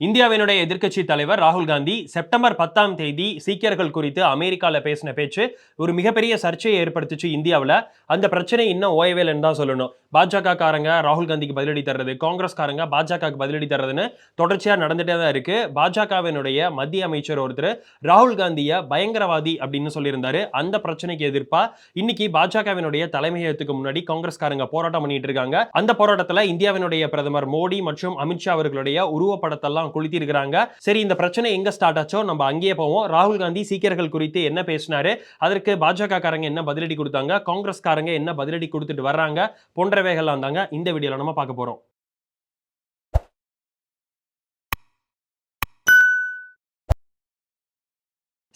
இந்தியாவினுடைய எதிர்க்கட்சி தலைவர் ராகுல் காந்தி செப்டம்பர் பத்தாம் தேதி சீக்கியர்கள் குறித்து அமெரிக்காவில் பேசின பேச்சு ஒரு மிகப்பெரிய சர்ச்சையை ஏற்படுத்துச்சு இந்தியாவில். அந்த பிரச்சனை இன்னும் ஓயவேலன்னு தான் சொல்லணும். பாஜக காரங்க ராகுல் காந்திக்கு பதிலடி தர்றது காங்கிரஸ்காரங்க பாஜகவுக்கு பதிலடி தர்றதுன்னு தொடர்ச்சியாக நடந்துகிட்டே தான் இருக்கு. பாஜகவினுடைய மத்திய அமைச்சர் ஒருத்தர் ராகுல் காந்தியை பயங்கரவாதி அப்படின்னு சொல்லியிருந்தாரு. அந்த பிரச்சனைக்கு எதிர்ப்பா இன்னைக்கு பாஜகவினுடைய தலைமையகத்துக்கு முன்னாடி காங்கிரஸ்காரங்க போராட்டம் பண்ணிட்டு இருக்காங்க. அந்த போராட்டத்தில் இந்தியாவினுடைய பிரதமர் மோடி மற்றும் அமித்ஷா அவர்களுடைய உருவப்படத்தெல்லாம் கொளுத்தி இருக்கிறாங்க சரி இந்த பிரச்சனை எங்க ஸ்டார்ட் ஆச்சோ நம்ம அங்கேயே போவோம். ராகுல் காந்தி சீக்கியர்கள் குறித்து என்ன பேசினாரு? அதற்கு பாஜக காரங்க என்ன பதிலடி கொடுத்தாங்க? காங்கிரஸ்காரங்க என்ன பதிலடி கொடுத்துட்டு வர்றாங்க? போன்றவைகள்லாம் தாங்க இந்த வீடியோல நம்ம பார்க்க போறோம்.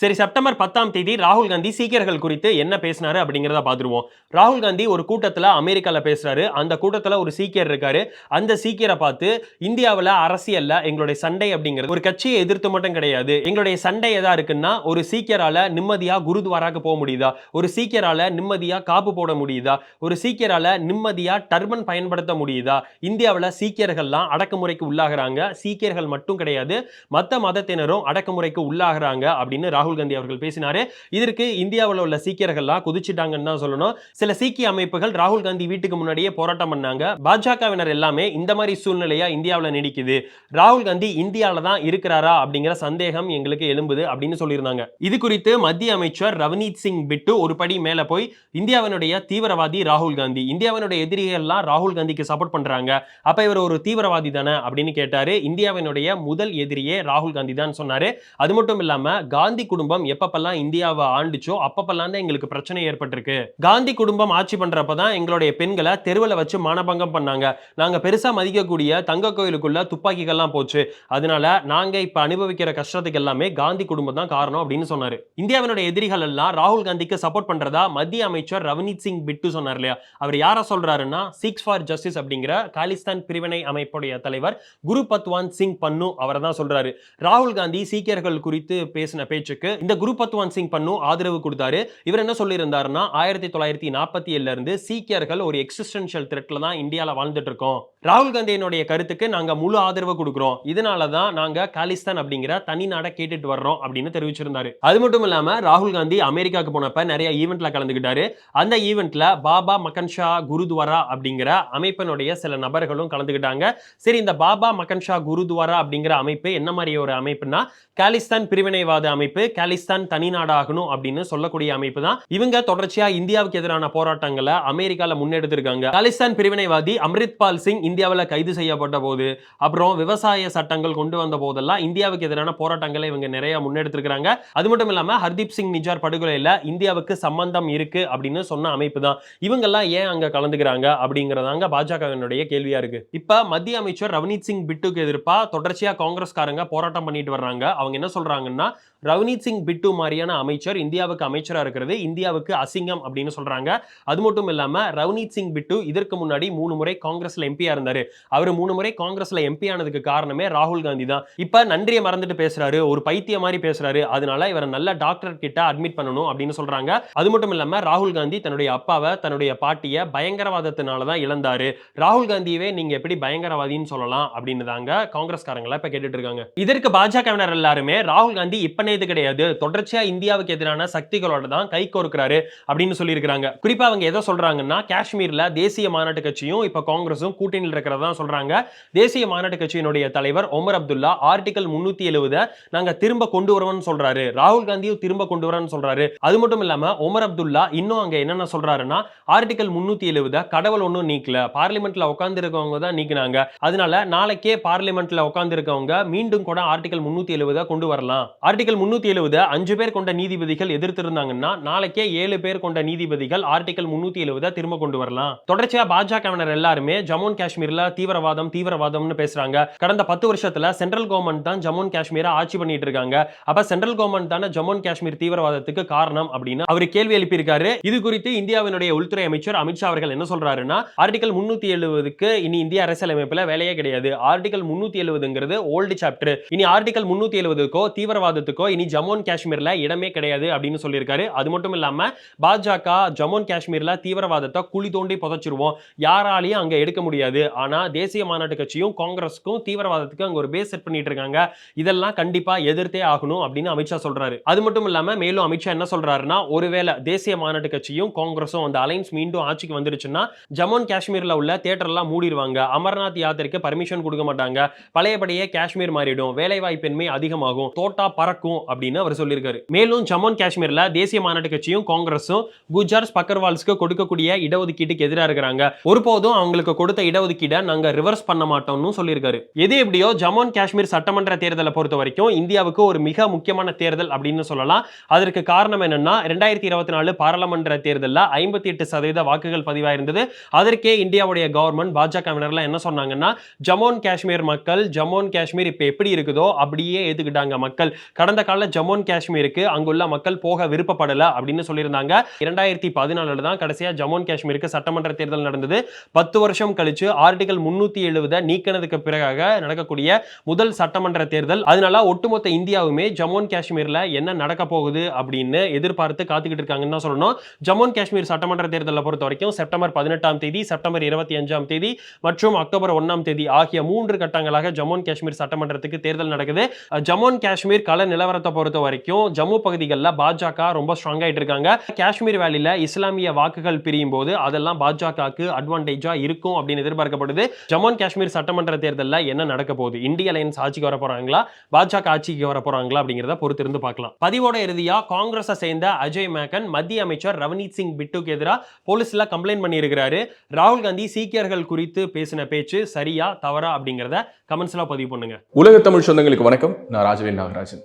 சரி செப்டம்பர் பத்தாம் தேதி ராகுல் காந்தி சீக்கியர்கள் குறித்து என்ன பேசினாரு அப்படிங்கிறத பார்த்துருவோம். ராகுல் காந்தி ஒரு கூட்டத்தில் அமெரிக்காவில் பேசுறாரு. அந்த கூட்டத்தில் ஒரு சீக்கியர் இருக்காரு. அந்த சீக்கியரை பார்த்து இந்தியாவில் அரசியல்ல எங்களுடைய சண்டை அப்படிங்கிறது ஒரு கட்சியை எதிர்த்து மட்டும் கிடையாது. எங்களுடைய சண்டை எதா இருக்குன்னா ஒரு சீக்கியரால நிம்மதியா குருத்வாராக்கு போக முடியுதா? ஒரு சீக்கியரால நிம்மதியா காப்பு போட முடியுதா? ஒரு சீக்கியரால நிம்மதியா டர்பன் பயன்படுத்த முடியுதா? இந்தியாவில் சீக்கியர்கள்லாம் அடக்குமுறைக்கு உள்ளாகிறாங்க. சீக்கியர்கள் மட்டும் கிடையாது. மற்ற மதத்தினரும் அடக்குமுறைக்கு உள்ளாகிறாங்க அப்படின்னு ராகுல் ராகுல் காந்தி அவர்கள் பேசினாரு. இதற்கு இந்தியாவில் உள்ள சீக்கியர்கள்லாம் குதிச்சிட்டாங்கன்னு தான் சொல்லணும். சில சீக்கிய அமைப்புகள் ராகுல் காந்தி வீட்டுக்கு முன்னாடியே போராட்டம் பண்ணாங்க. பாஜகவினர் எல்லாமே இந்த மாதிரி சூழ்நிலையா இந்தியாவில் நீடிக்குது. ராகுல் காந்தி இந்தியாவில் தான் இருக்கிறாரா அப்படிங்கிற சந்தேகம் எங்களுக்கு எழும்புது அப்படின்னு சொல்லியிருந்தாங்க. இது குறித்து மத்திய அமைச்சர் ரவனீத் சிங் பிட்டு ஒரு படி மேல போய் இந்தியாவினுடைய தீவிரவாதி ராகுல் காந்தி இந்தியாவினுடைய எதிரிகள்லாம் ராகுல் காந்திக்கு சப்போர்ட் பண்றாங்க. அப்ப இவர் ஒரு தீவிரவாதி தானே அப்படின்னு கேட்டாரு. இந்தியாவினுடைய முதல் எதிரியே ராகுல் காந்தி தான் சொன்னாரு. அது மட்டும் இல்லாம காந்தி குடும்பம் எப்பப்பெல்லாம் இந்தியாவை ஆண்டுச்சோ அப்பப்பெல்லாம் தான் எங்களுக்கு பிரச்சனை ஏற்பட்டிருக்கு. காந்தி குடும்பம் ஆட்சி பண்றப்ப தான் எங்களுடைய பெண்களை தெருவில் வச்சு மானபங்கம் பண்ணாங்க. நாங்க பெருசா மதிக்கக்கூடிய தங்க கோயிலுக்குள்ள துப்பாக்கிகள்லாம் போச்சு. அதனால நாங்க இப்ப அனுபவிக்கிற கஷ்டத்துக்கு எல்லாமே காந்தி குடும்பம் தான் காரணம் அப்படின்னு சொன்னாரு. இந்தியாவினுடைய எதிரிகள் எல்லாம் ராகுல் காந்திக்கு சப்போர்ட் பண்றதா மத்திய அமைச்சர் ரவனீத் சிங் பிட்டு சொன்னார் இல்லையா? அவர் யார சொல்றாருன்னா சிக்ஸ் ஃபார் ஜஸ்டிஸ் அப்படிங்கிற காலிஸ்தான் பிரிவினை அமைப்புடைய தலைவர் குரு பத்வான் சிங் பன்னு அவர் தான் சொல்றாரு. ராகுல் காந்தி சீக்கியர்கள் குறித்து பேசின பேச்சுக்கு இந்த குருபத்வான் சிங் பண்ணு ஆதரவு கொடுத்தாரு. இவர் என்ன சொல்லியிருந்தாருன்னா ஆயிரத்தி தொள்ளாயிரத்தி நாற்பத்தி ஏழுல இருந்து சீக்கியர்கள் ஒரு எக்ஸிஸ்டன்ஷியல் த்ரெட்ல தான் இந்தியாவில் வாழ்ந்துட்டு இருக்கோம். ராகுல் காந்தியினுடைய கருத்துக்கு நாங்க முழு ஆதரவு கொடுக்குறோம். இதனால தான் நாங்க காலிஸ்தான் அப்படிங்கிற தனி நாடை கேட்டுட்டு வர்றோம் அப்படின்னு தெரிவிச்சிருந்தாரு. அது மட்டும் இல்லாம ராகுல் காந்தி அமெரிக்காவுக்கு போனப்ப நிறைய ஈவெண்ட்ல கலந்துகிட்டாரு அந்த ஈவெண்ட்ல பாபா மக்கன்ஷா குருத்வாரா அப்படிங்கிற அமைப்பினுடைய சில நபர்களும் கலந்துகிட்டாங்க சரி இந்த பாபா மக்கன்ஷா குருத்வாரா அப்படிங்கிற அமைப்பு என்ன மாதிரி ஒரு அமைப்புனா காலிஸ்தான் பிரிவினைவாத அமைப்பு காலிஸ்தான் தனி நாடாகணும் அப்படின்னு சொல்லக்கூடிய அமைப்பு தான் இவங்க தொடர்ச்சியா இந்தியாவுக்கு எதிரான போராட்டங்களை அமெரிக்கால முன்னெடுத்திருக்காங்க. காலிஸ்தான் பிரிவினைவாதி அம்ரித்பால் சிங் இந்தியாவில் கைது செய்யப்பட்ட போது அப்புறம் விவசாய சட்டங்கள் கொண்டு வந்த போதெல்லாம் இந்தியாவுக்கு எதிரான போராட்டங்களை இவங்க நிறைய முன்னெடுத்திருக்கிறாங்க. அது மட்டும் இல்லாம ஹர்தீப் சிங் நிஜார் படுகொலையில இந்தியாவுக்கு சம்பந்தம் இருக்கு அப்படின்னு சொன்ன அமைப்பு தான் இவங்கெல்லாம் ஏன் அங்க கலந்துக்கிறாங்க அப்படிங்கறதாங்க பாஜகவினுடைய கேள்வியா இருக்கு. இப்ப மத்திய அமைச்சர் ரவனீத் சிங் பிட்டுக்கு எதிர்ப்பா தொடர்ச்சியா காங்கிரஸ்காரங்க போராட்டம் பண்ணிட்டு வர்றாங்க. அவங்க என்ன சொல்றாங்கன்னா ரவனீத் சிங் பிட்டு மாதிரியான அமைச்சர் இந்தியாவுக்கு அமைச்சராக இருக்கிறது இந்தியாவுக்கு அசிங்கம் அப்படின்னு சொல்றாங்க. அது மட்டும் இல்லாம ரவ்னீத் சிங் பிட்டு இதற்கு முன்னாடி மூணு முறை காங்கிரஸ்ல எம்பியா இருந்தாரு. அவர் மூணு முறை காங்கிரஸ்ல எம்பி ஆனதுக்கு காரணமே ராகுல் காந்தி தான். இப்ப நன்றியை மறந்துட்டு பேசுறாரு ஒரு பைத்திய மாதிரி பேசுறாரு. அதனால இவரை நல்ல டாக்டர் கிட்ட அட்மிட் பண்ணணும் அப்படின்னு சொல்றாங்க. அது மட்டும் இல்லாம ராகுல் காந்தி தன்னுடைய அப்பாவை தன்னுடைய பாட்டியை பயங்கரவாதத்தினால தான் இழந்தாரு. ராகுல் காந்தியவே நீங்க எப்படி பயங்கரவாதின்னு சொல்லலாம் அப்படின்னு தாங்க காங்கிரஸ்காரங்களா இப்ப கேட்டுட்டு இருக்காங்க. இதற்கு பாஜகவினர் எல்லாருமே ராகுல் காந்தி இப்ப இது கிடையாது. தொடர்ச்சியா இந்தியாவுக்கு எதிரான சக்திகளோட தான் கை கோர்க்கிறாரு அப்படின்னு சொல்லியிருக்கிறாங்க. குறிப்பா அவங்க எதை சொல்றாங்கன்னா காஷ்மீர்ல தேசிய மாநாட்டு கட்சியும் இப்ப காங்கிரஸும் கூட்டணியில் இருக்கிறதா சொல்றாங்க. தேசிய மாநாட்டு கட்சியினுடைய தலைவர் ஒமர் அப்துல்லா ஆர்டிகல் முன்னூத்தி எழுபதை நாங்க திரும்ப கொண்டு வருவோம்னு சொல்றாரு. ராகுல் காந்தியும் திரும்ப கொண்டு வரோம்னு சொல்றாரு. அது மட்டும் இல்லாம ஒமர் அப்துல்லா இன்னும் அங்க என்னென்ன சொல்றாருன்னா ஆர்டிகல் முன்னூத்தி எழுபதை கடவுள் ஒன்றும் நீக்கல. பார்லிமெண்ட்ல உட்கார்ந்து இருக்கவங்க தான் நீக்கினாங்க. அதனால நாளைக்கே பார்லிமெண்ட்ல உட்கார்ந்து இருக்கவங்க மீண்டும் கூட ஆர்டிகல் முன்னூத்தி எழுபதை கொண்டு வரலாம். ஆர்டிகல் முன்னூத்தி எழுபது அஞ்சு பேர் கொண்ட நீதிபதிகள் எதிர்த்திருந்தாங்கன்னா நாளைக்கே ஏழு பேர் கொண்ட நீதிபதிகள் ஆர்டிகல் முன்னூத்தி எழுபதை திரும்ப கொண்டு வரலாம். தொடர்ச்சியா பாஜகவினர் எல்லாருமே ஜம்மு காஷ்மீர்ல தீவிரவாதம் தீவிரவாதம்னு பேசுறாங்க. கடந்த பத்து வருஷத்துல சென்ட்ரல் கவர்மெண்ட் தான் ஜம்மு காஷ்மீரை ஆட்சி பண்ணிட்டு இருக்காங்க. அப்ப சென்ட்ரல் கவர்மெண்ட் தானே ஜம்மு காஷ்மீர் தீவிரவாதத்துக்கு காரணம் அப்படின்னு அவர் கேள்வி எழுப்பியிருக்காரு. இது குறித்து இந்தியாவினுடைய உள்துறை அமைச்சர் அமித்ஷா அவர்கள் என்ன சொல்றாருன்னா ஆர்டிகல் முன்னூத்தி எழுபதுக்கு இனி இந்திய அரசியலமைப்புல வேலையே கிடையாது. ஆர்டிகல் முன்னூத்தி எழுபதுங்கிறது ஓல்டு சாப்டர் இனி ஆர்டிகல் முன்னூத்தி எழுபதுக்கோ தீவிரவாதத்துக்கோ இனி ஜம்மு ஜம்மு அண்ட் காஷ்மீர்ல இடமே கிடையாது அப்படின்னு சொல்லியிருக்காரு. அது மட்டும் இல்லாம பாஜக ஜம்மு அண்ட் காஷ்மீர்ல தீவிரவாதத்தை குழி தோண்டி புதைச்சிருவோம். யாராலையும் அங்கே எடுக்க முடியாது. ஆனா தேசிய மாநாட்டு கட்சியும் காங்கிரஸுக்கும் தீவிரவாதத்துக்கு அங்க ஒரு பேஸ் செட் பண்ணிட்டு இருக்காங்க. இதெல்லாம் கண்டிப்பா எதிர்த்தே ஆகணும் அப்படின்னு அமித்ஷா சொல்றாரு. அது மட்டும் இல்லாமல் மேலும் அமித்ஷா என்ன சொல்றாருன்னா ஒருவேளை தேசிய மாநாட்டு கட்சியும் காங்கிரஸும் அந்த அலைன்ஸ் மீண்டும் ஆட்சிக்கு வந்துருச்சுன்னா ஜம்மு அண்ட் காஷ்மீரில் உள்ள தேட்டர்லாம் எல்லாம் மூடிடுவாங்க அமர்நாத் யாத்திரைக்கு பர்மிஷன் கொடுக்க மாட்டாங்க. பழையபடியே காஷ்மீர் மாறிடும். வேலைவாய்ப்பின்மை அதிகமாகும். தோட்டா பறக்கும் அப்படின்னு அவர் சொல்லியிருக்காரு. மேலும் ஜம்மு அண்ட் காஷ்மீர்ல தேசிய மாநாட்டு கட்சியும் காங்கிரஸும் குஜராத் பக்கர்வால்ஸ்க்கு கொடுக்கக்கூடிய இடஒதுக்கீட்டுக்கு எதிராக இருக்கிறாங்க. ஒருபோதும் அவங்களுக்கு கொடுத்த இடஒதுக்கீடை நாங்க ரிவர்ஸ் பண்ண மாட்டோம்னு சொல்லியிருக்காரு. எது எப்படியோ ஜம்மு அண்ட் காஷ்மீர் சட்டமன்ற தேர்தலை பொறுத்த வரைக்கும் இந்தியாவுக்கு ஒரு மிக முக்கியமான தேர்தல் அப்படின்னு சொல்லலாம். அதற்கு காரணம் என்னன்னா ரெண்டாயிரத்தி இருபத்தி நாலு பாராளுமன்ற தேர்தலில் ஐம்பத்தி எட்டு சதவீத வாக்குகள் பதிவாயிருந்தது. அதற்கே இந்தியாவுடைய கவர்மெண்ட் பாஜகவினர்லாம் என்ன சொன்னாங்கன்னா ஜம்மு அண்ட் காஷ்மீர் மக்கள் ஜம்மு அண்ட் காஷ்மீர் இப்போ எப்படி இருக்குதோ அப்படியே ஏத்துக்கிட்டாங்க மக்கள். கடந்த கால ஜம்மு அண்ட் காஷ்மீருக்கு அங்குள்ள மக்கள் போக விருப்பப்படலை அப்படின்னு சொல்லியிருந்தாங்க. இரண்டாயிரத்தி பதினாலுல தான் கடைசியா ஜம்மு அண்ட் காஷ்மீருக்கு சட்டமன்ற தேர்தல் நடந்தது. பத்து வருஷம் கழிச்சு ஆர்டிகல் முன்னூத்தி எழுபதை நீக்கினதுக்கு பிறகாக நடக்கக்கூடிய முதல் சட்டமன்ற தேர்தல். அதனால ஒட்டுமொத்த இந்தியாவுமே ஜம்மு அண்ட் காஷ்மீர்ல என்ன நடக்க போகுது அப்படின்னு எதிர்பார்த்து காத்துக்கிட்டு இருக்காங்கன்னு தான் சொல்லணும். ஜம்மு அண்ட் காஷ்மீர் சட்டமன்ற தேர்தலை பொறுத்த வரைக்கும் செப்டம்பர் பதினெட்டாம் தேதி செப்டம்பர் இருபத்தி அஞ்சாம் தேதி மற்றும் அக்டோபர் ஒன்னாம் தேதி ஆகிய மூன்று கட்டங்களாக ஜம்மு அண்ட் காஷ்மீர் சட்டமன்றத்துக்கு தேர்தல் நடக்குது. ஜம்மு அண்ட் காஷ்மீர் கள நிலவரத்தை பொறுத்த பொறுத்த வரைக்கும் ஜம்மு பகுதிகளில் பாஜக ரொம்ப ஸ்ட்ராங் ஆகிட்டு இருக்காங்க. காஷ்மீர் வேலியில இஸ்லாமிய வாக்குகள் பிரியும் போது அதெல்லாம் பாஜகவுக்கு அட்வான்டேஜாக இருக்கும் அப்படின்னு எதிர்பார்க்கப்படுது. ஜம்மு அண்ட் காஷ்மீர் சட்டமன்ற தேர்தலில் என்ன நடக்க போகுது? இந்திய அலையன்ஸ் ஆட்சிக்கு வர போகிறாங்களா பாஜக ஆட்சிக்கு வர போகிறாங்களா அப்படிங்கிறத பொறுத்திருந்து பார்க்கலாம். பதிவோட இறுதியாக காங்கிரஸை சேர்ந்த அஜய் மேக்கன் மத்திய அமைச்சர் ரவனீத் சிங் பிட்டுக்கு எதிராக போலீஸில் கம்ப்ளைண்ட் பண்ணியிருக்கிறாரு. ராகுல் காந்தி சீக்கியர்கள் குறித்து பேசின பேச்சு சரியா தவறா அப்படிங்கிறத கமெண்ட்ஸ்ல பதிவு பண்ணுங்க. உலக தமிழ் சொந்தங்களுக்கு வணக்கம். நான் ராஜவேல் நாகராஜன்.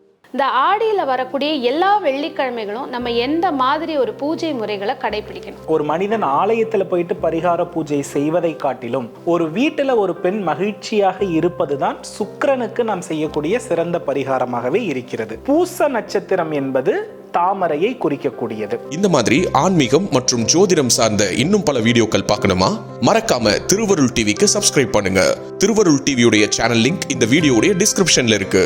இந்த ஆடியில் வரக்கூடிய எல்லா வெள்ளிக்கிழமைகளும் நம்ம எந்த மாதிரி ஒரு பூஜை முறைகளை கடைபிடிக்கணும் ஒரு மனிதன் ஆலயத்துல போயிட்டு பரிகார பூஜை செய்வதை காட்டிலும் ஒரு வீட்டுல ஒரு பெண் மகிழ்ச்சியாக இருப்பதுதான் சுக்கிரனுக்கு நாம் செய்யக்கூடிய சிறந்த பரிகாரமாகவே இருக்கிறது. பூச நட்சத்திரம் என்பது தாமரையை குறிக்கக்கூடியது. இந்த மாதிரி ஆன்மீகம் மற்றும் ஜோதிடம் சார்ந்த இன்னும் பல வீடியோக்கள் பார்க்கணுமா? மறக்காம திருவருள் டிவிக்கு சப்ஸ்கிரைப் பண்ணுங்க. திருவருள் டிவியுடைய சேனல் லிங்க் இந்த வீடியோடைய டிஸ்கிரிப்ஷன்ல இருக்கு.